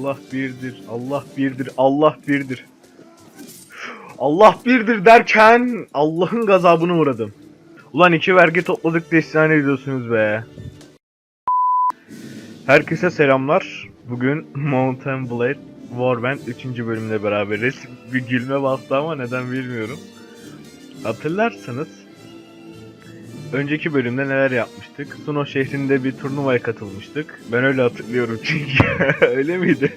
Allah birdir. Allah birdir. Allah birdir. Allah birdir derken Allah'ın gazabını uğradım. Ulan iki vergi topladık destan ediyorsunuz be. Herkese selamlar. Bugün Mountain Blade Warband 3. bölümle beraberiz. Bir gülme bastı ama neden bilmiyorum. Hatırlarsanız önceki bölümde neler yapmıştık? Suno şehrinde bir turnuvaya katılmıştık. Ben öyle hatırlıyorum çünkü. öyle miydi?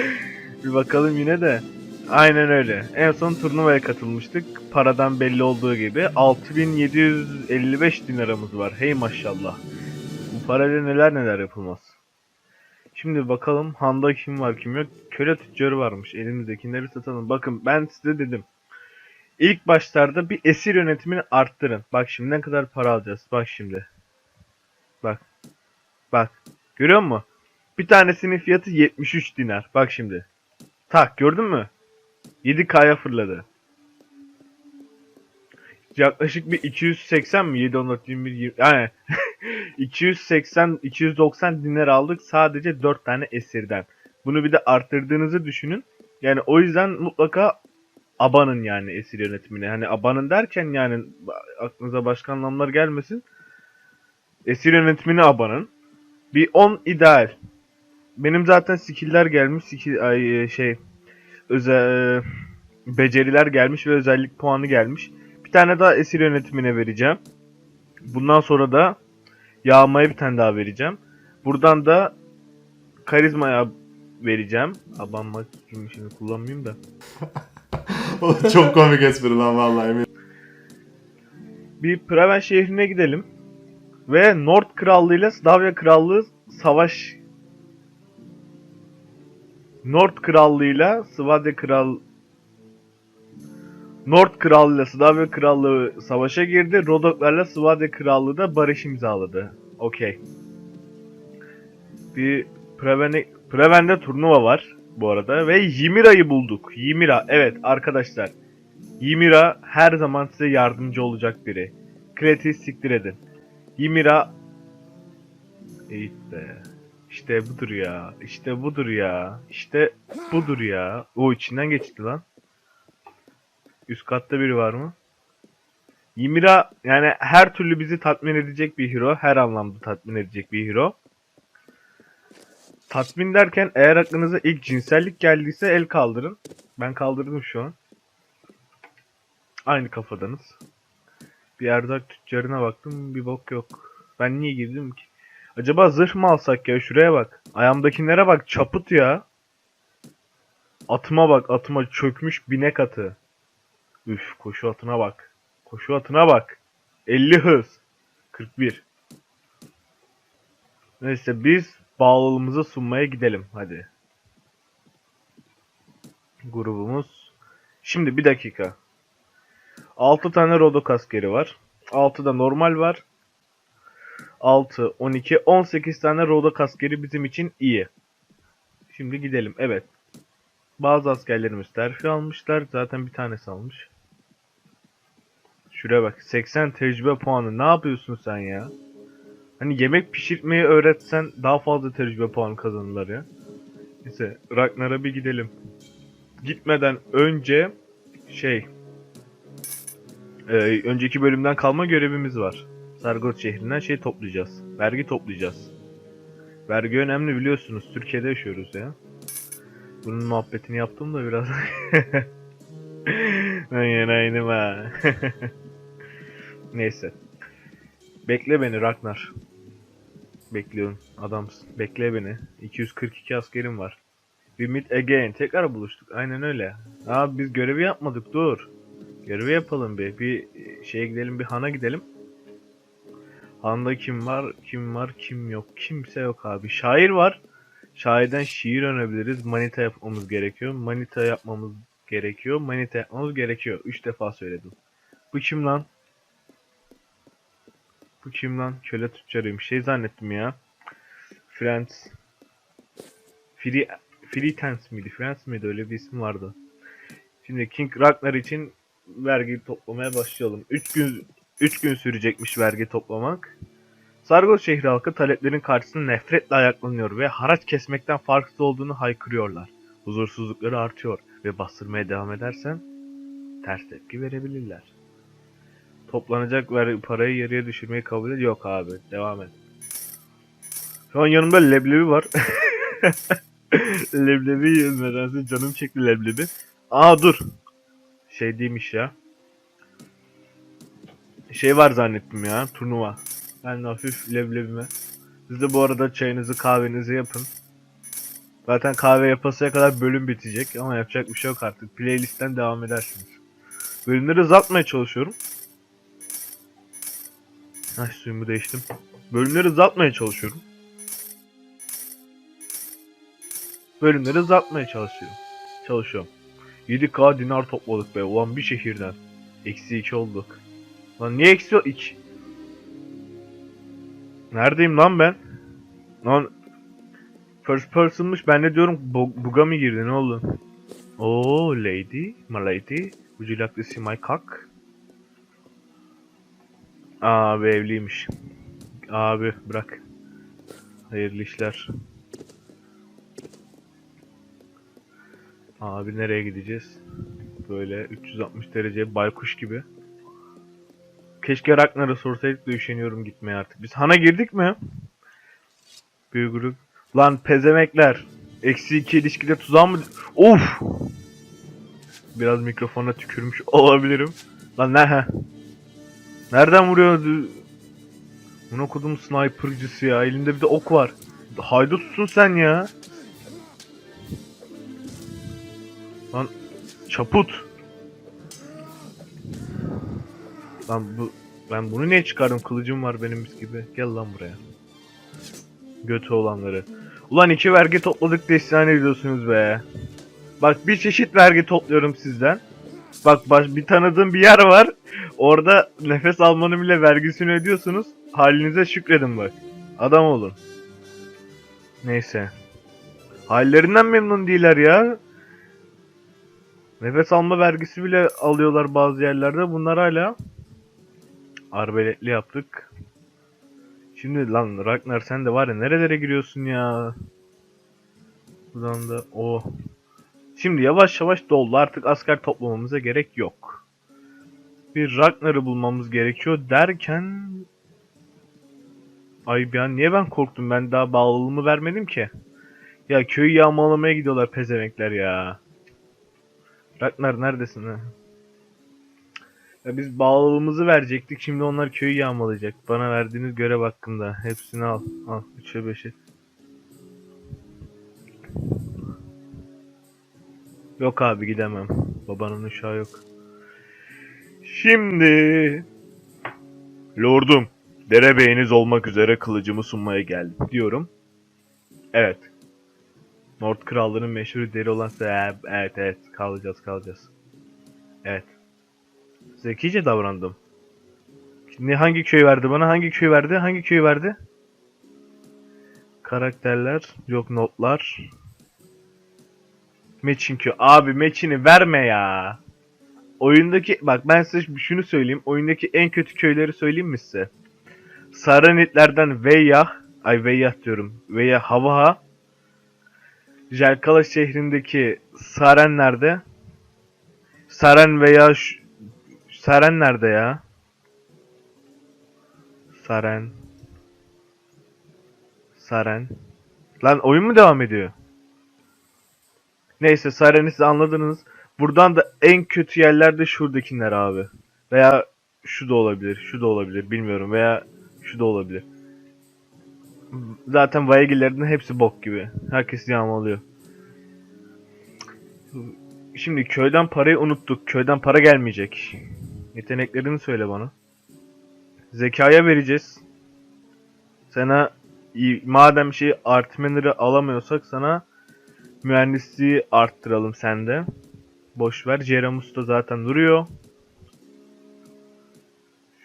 bir bakalım yine de. Aynen öyle. En son turnuvaya katılmıştık. Paradan belli olduğu gibi 6755 dinaramız var. Hey maşallah. Bu parayla neler neler yapılmaz. Şimdi bakalım Handa kim var kim yok. Köle tüccarı varmış. Elimizdekileri satalım. Bakın ben size dedim. İlk başlarda bir esir yönetimini arttırın. Bak şimdi ne kadar para alacağız. Bak şimdi. Bak. Bak. Görüyor musun? Bir tanesinin fiyatı 73 dinar. Bak şimdi. Tak gördün mü? 7K'ya fırladı. Yaklaşık bir 280 mi? 7, 14, 21, 20... Yani 280, 290 dinar aldık sadece 4 tane esirden. Bunu bir de arttırdığınızı düşünün. Yani o yüzden mutlaka abanın yani esir yönetimine. Hani abanın derken yani aklınıza başka anlamlar gelmesin. Esir yönetimine abanın. Bir 10 ideal. Benim zaten skill'ler gelmiş. Skill, ay, şey özel beceriler gelmiş ve özellik puanı gelmiş. Bir tane daha esir yönetimine vereceğim. Bundan sonra da yağmaya bir tane daha vereceğim. Buradan da karizmaya vereceğim. Abanmak için şimdi kullanmayayım da. Çok komik espri lan vallahi emin. Bir Preven şehrine gidelim. Ve Nord Krallığı ile Slavya Krallığı savaş Nord Krallığı ile Slavya Kral Nord Krallığı ile Slavya Krallığı savaşa girdi. Rodoklarla Slavya Krallığı da barış imzaladı. Okey. Bir Preven'e Preven'de turnuva var bu arada ve Ymira'yı bulduk. Ymira evet arkadaşlar. Ymira her zaman size yardımcı olacak biri. Kreti siktir edin. Ymira İşte. İşte budur ya. İşte budur ya. İşte budur ya. O içinden geçti lan. Üst katta biri var mı? Ymira yani her türlü bizi tatmin edecek bir hero. Her anlamda tatmin edecek bir hero. Tatmin derken eğer aklınıza ilk cinsellik geldiyse el kaldırın. Ben kaldırdım şu an. Aynı kafadanız. Bir erdak tüccarına baktım bir bok yok. Ben niye girdim ki? Acaba zırh mı alsak ya? Şuraya bak. Ayağımdakilere bak. Çaput ya. Atıma bak. Atıma çökmüş binek atı. Üf koşu atına bak. Koşu atına bak. 50 hız. 41. Neyse biz bağlılığımızı sunmaya gidelim. Hadi. Grubumuz. Şimdi bir dakika. 6 tane Rodok askeri var. 6 da normal var. 6, 12, 18 tane Rodok askeri bizim için iyi. Şimdi gidelim. Evet. Bazı askerlerimiz terfi almışlar. Zaten bir tanesi almış. Şuraya bak. 80 tecrübe puanı. Ne yapıyorsun sen ya? Hani yemek pişirmeyi öğretsen daha fazla tecrübe puanı kazanırlar ya. Neyse Ragnar'a bir gidelim. Gitmeden önce şey e, önceki bölümden kalma görevimiz var. Sargot şehrinden şey toplayacağız. Vergi toplayacağız. Vergi önemli biliyorsunuz. Türkiye'de yaşıyoruz ya. Bunun muhabbetini yaptım da biraz. aynen aynen ha. Neyse. Bekle beni Ragnar. Bekliyorum. Adamsın. Bekle beni. 242 askerim var. We meet again. Tekrar buluştuk. Aynen öyle. Abi biz görevi yapmadık. Dur. Görevi yapalım bir. Bir şeye gidelim. Bir hana gidelim. Han'da kim var? Kim var? Kim yok? Kimse yok abi. Şair var. Şairden şiir öğrenebiliriz. Manita yapmamız gerekiyor. Manita yapmamız gerekiyor. Manita yapmamız gerekiyor. Üç defa söyledim. Bu kim lan? Bu kim lan? Köle tüccarıymış. Şey zannettim ya. Friends. Free, Free Tense miydi? Friends miydi? Öyle bir isim vardı. Şimdi King Ragnar için vergi toplamaya başlayalım. 3 gün 3 gün sürecekmiş vergi toplamak. Sargos şehri halkı taleplerin karşısında nefretle ayaklanıyor ve haraç kesmekten farksız olduğunu haykırıyorlar. Huzursuzlukları artıyor ve bastırmaya devam edersen ters tepki verebilirler. Toplanacak ver parayı yarıya düşürmeyi kabul et. Yok abi devam et. Şu an yanımda leblebi var. leblebi yiyorum canım çekti leblebi. Aa dur. Şey değilmiş ya. Şey var zannettim ya turnuva. Ben de hafif leblebime. Siz de bu arada çayınızı kahvenizi yapın. Zaten kahve yapasıya kadar bölüm bitecek ama yapacak bir şey yok artık. Playlistten devam edersiniz. Bölümleri uzatmaya çalışıyorum. Ay suyumu değiştim. Bölümleri uzatmaya çalışıyorum. Bölümleri uzatmaya çalışıyorum. Çalışıyorum. 7k dinar topladık be. Ulan bir şehirden. Eksi 2 olduk. Lan niye eksi 2? Neredeyim lan ben? Lan first person'mış. Ben de diyorum bu- buga mı girdi ne oldu? Oo lady, my lady. Would you like to see my cock? Abi evliymiş. Abi bırak. Hayırlı işler. Abi nereye gideceğiz? Böyle 360 derece baykuş gibi. Keşke Ragnar'a sorsaydık da üşeniyorum gitmeye artık. Biz Han'a girdik mi? Grup. Lan pezemekler. Eksi iki ilişkide tuzağa mı? Of! Biraz mikrofona tükürmüş olabilirim. Lan ne? Nereden vuruyor? Buna kodum snipercısı ya. Elinde bir de ok var. Haydutsun sen ya. Lan çaput. Lan bu ben bunu niye çıkardım? Kılıcım var benim mis gibi. Gel lan buraya. Götü olanları. Ulan iki vergi topladık da isyan ediyorsunuz be. Bak bir çeşit vergi topluyorum sizden. Bak baş, bir tanıdığım bir yer var. Orada nefes almanın bile vergisini ödüyorsunuz. Halinize şükredin bak. Adam olun. Neyse. Hallerinden memnun değiller ya. Nefes alma vergisi bile alıyorlar bazı yerlerde. Bunlar hala arbeletli yaptık. Şimdi lan Ragnar sen de var ya nerelere giriyorsun ya. Buradan da o. Şimdi yavaş yavaş doldu. Artık asker toplamamıza gerek yok. Bir Ragnar'ı bulmamız gerekiyor derken Ay an niye ben korktum? Ben daha bağlılığımı vermedim ki. Ya köyü yağmalamaya gidiyorlar pezemekler ya. Ragnar neredesin ha? Ya biz bağlılığımızı verecektik. Şimdi onlar köyü yağmalayacak. Bana verdiğiniz görev hakkında. Hepsini al. Al. 3'e 5'e. Yok abi gidemem. Babanın uşağı yok. Şimdi... Lordum. Derebeyiniz olmak üzere kılıcımı sunmaya geldim diyorum. Evet. Nord Krallığı'nın meşhur deri olan se- evet evet kalacağız kalacağız. Evet. Zekice davrandım. Ne hangi köy verdi bana? Hangi köy verdi? Hangi köy verdi? Karakterler, yok notlar. Meçin köy. Abi Meçin'i verme ya. Oyundaki bak ben size şunu söyleyeyim. Oyundaki en kötü köyleri söyleyeyim mi size? Saranitlerden Veyyah, ay Veyyah diyorum. Veyyah Havaha. Jelkala şehrindeki Saren nerede? Saren veya Saren nerede ya? Saren. Saren. Lan oyun mu devam ediyor? Neyse Saren'i siz anladınız. Buradan da en kötü yerlerde şuradakiler abi. Veya şu da olabilir, şu da olabilir bilmiyorum veya şu da olabilir. Zaten Vaygillerin hepsi bok gibi. Herkes yağmalıyor. Şimdi köyden parayı unuttuk. Köyden para gelmeyecek. Yeteneklerini söyle bana. Zekaya vereceğiz. Sana madem şey artmenleri alamıyorsak sana mühendisliği arttıralım sende. Boş ver. Ceramus da zaten duruyor.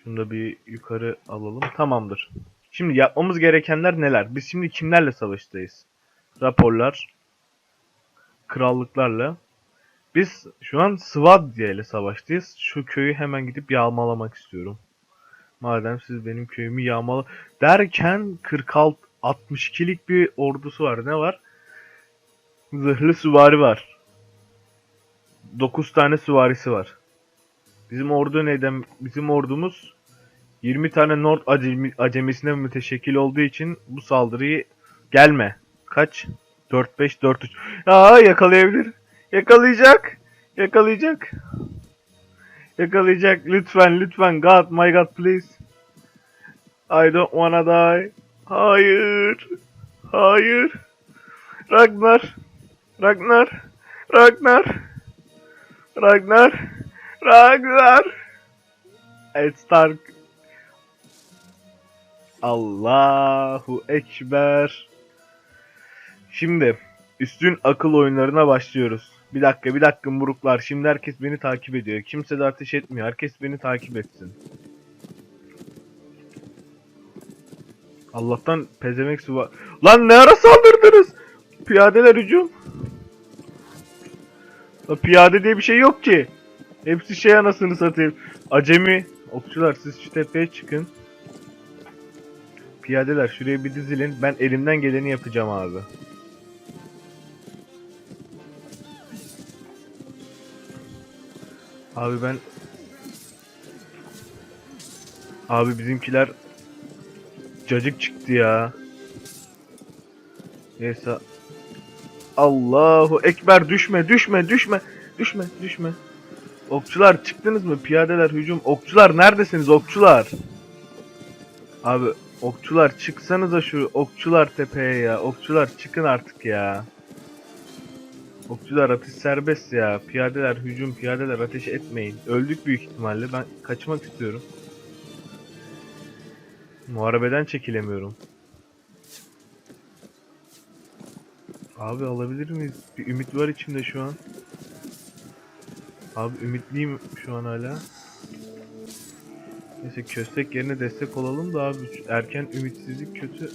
Şunu da bir yukarı alalım. Tamamdır. Şimdi yapmamız gerekenler neler? Biz şimdi kimlerle savaştayız? Raporlar. Krallıklarla. Biz şu an Svadya ile savaştayız. Şu köyü hemen gidip yağmalamak istiyorum. Madem siz benim köyümü yağmalı derken 46 62'lik bir ordusu var. Ne var? Zırhlı süvari var. 9 tane süvarisi var. Bizim ordu neyden? Bizim ordumuz 20 tane Nord acemi, acemisine müteşekkil olduğu için bu saldırıyı gelme. Kaç? 4 5 4 3. Aa yakalayabilir. Yakalayacak. Yakalayacak. Yakalayacak. Lütfen lütfen God my God please. I don't wanna die. Hayır. Hayır. Ragnar. Ragnar. Ragnar. Ragnar. Ragnar. Ed Stark. Allahu Ekber. Şimdi üstün akıl oyunlarına başlıyoruz. Bir dakika bir dakika muruklar. Şimdi herkes beni takip ediyor. Kimse de ateş etmiyor. Herkes beni takip etsin. Allah'tan pezemek su var. Lan ne ara saldırdınız? Piyadeler hücum. Piyade diye bir şey yok ki. Hepsi şey anasını satayım. Acemi. Okçular siz şu tepeye çıkın. Piyadeler şuraya bir dizilin. Ben elimden geleni yapacağım abi. Abi ben Abi bizimkiler cacık çıktı ya. Neyse. Allahu Ekber düşme düşme düşme düşme düşme. Okçular çıktınız mı? Piyadeler hücum. Okçular neredesiniz okçular? Abi okçular çıksanıza şu okçular tepeye ya. Okçular çıkın artık ya. Okçular atış serbest ya. Piyadeler hücum, piyadeler ateş etmeyin. Öldük büyük ihtimalle. Ben kaçmak istiyorum. Muharebeden çekilemiyorum. Abi alabilir miyiz? Bir ümit var içimde şu an. Abi ümitliyim şu an hala. Neyse köstek yerine destek olalım da abi erken ümitsizlik kötü.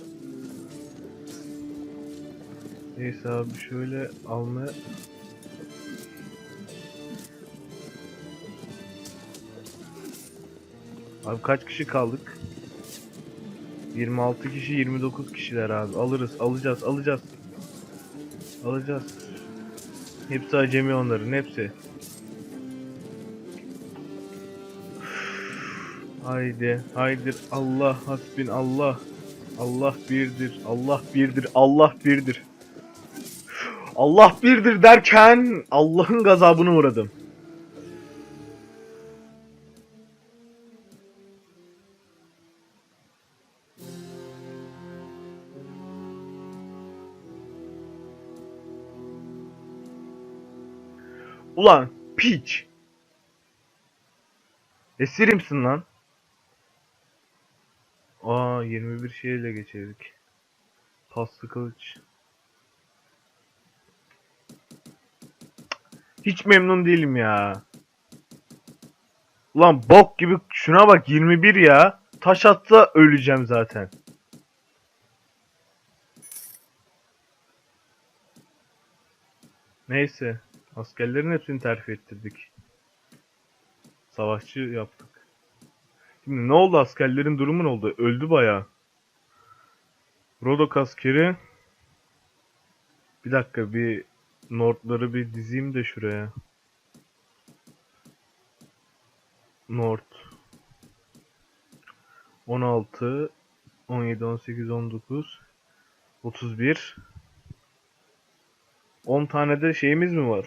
Neyse abi şöyle almaya... Abi kaç kişi kaldık? 26 kişi 29 kişiler abi. Alırız alacağız alacağız. Alacağız. Hepsi acemi onların hepsi. Haydi haydi Allah hasbin Allah. Allah birdir. Allah birdir. Allah birdir. Allah birdir derken Allah'ın gazabına uğradım. Ulan piç. Esirimsin lan. Aa 21 şeyle geçirdik. Paslı kılıç. Hiç memnun değilim ya. Ulan bok gibi şuna bak 21 ya. Taş atsa öleceğim zaten. Neyse. Askerlerin hepsini terfi ettirdik. Savaşçı yaptık. Şimdi ne oldu askerlerin durumu ne oldu? Öldü bayağı. Rodok askeri. Bir dakika bir Nordları bir dizeyim de şuraya. Nord 16 17 18 19 31 10 tane de şeyimiz mi var?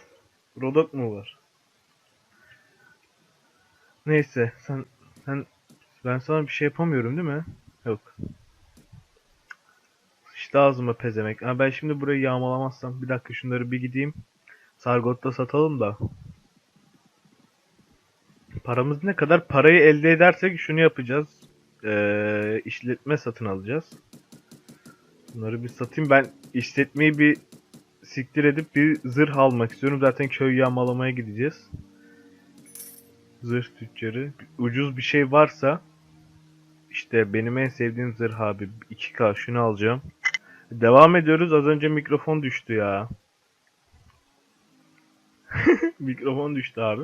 Rodok mu var? Neyse sen sen ben sana bir şey yapamıyorum değil mi? Yok. İşte ağzıma pezemek. Ha ben şimdi burayı yağmalamazsam bir dakika şunları bir gideyim. Sargot'ta satalım da. Paramız ne kadar? Parayı elde edersek şunu yapacağız. Ee, işletme satın alacağız. Bunları bir satayım. Ben işletmeyi bir siktir edip bir zırh almak istiyorum. Zaten köy yağmalamaya gideceğiz. Zırh tüccarı. Ucuz bir şey varsa işte benim en sevdiğim zırh abi. 2K şunu alacağım. Devam ediyoruz. Az önce mikrofon düştü ya. mikrofon düştü abi.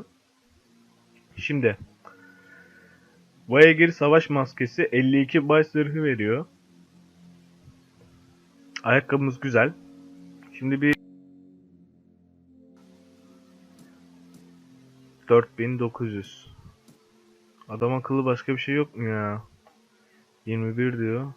Şimdi Voyager savaş maskesi 52 bay zırhı veriyor. Ayakkabımız güzel. Şimdi bir 4900. Adam akıllı başka bir şey yok mu ya? 21 diyor.